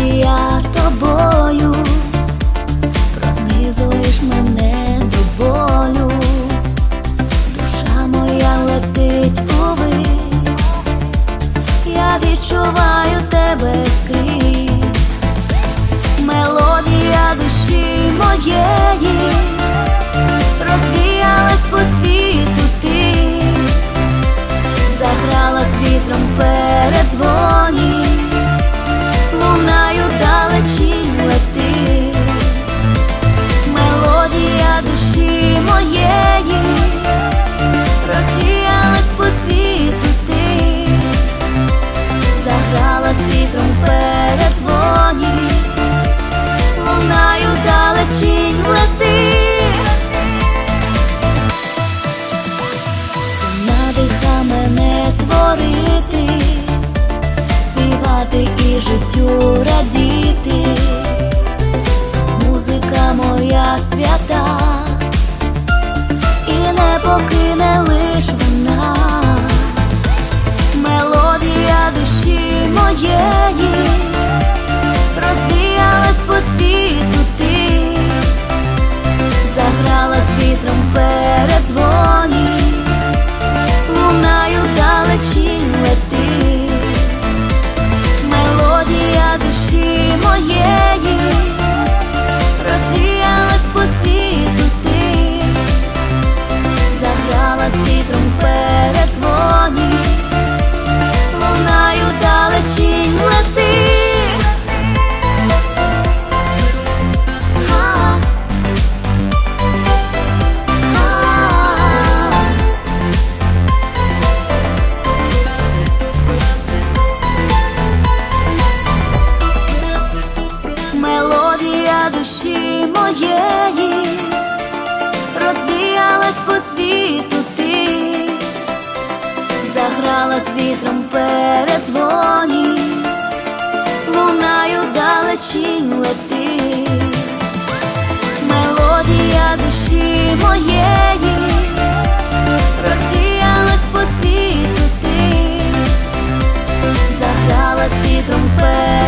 я тобою, пронизуєш мене до болю, душа моя летить повись, я відчуваю тебе скрізь, мелодія душі моєї, розвіялась по світі. співати і життю радіти. моєї, розвіялась по світу ти, загралась вітром перед дзвоні, лунаю далечінь лети, мелодія душі моєї, розвіялась по світу ти, загралась вітром перед.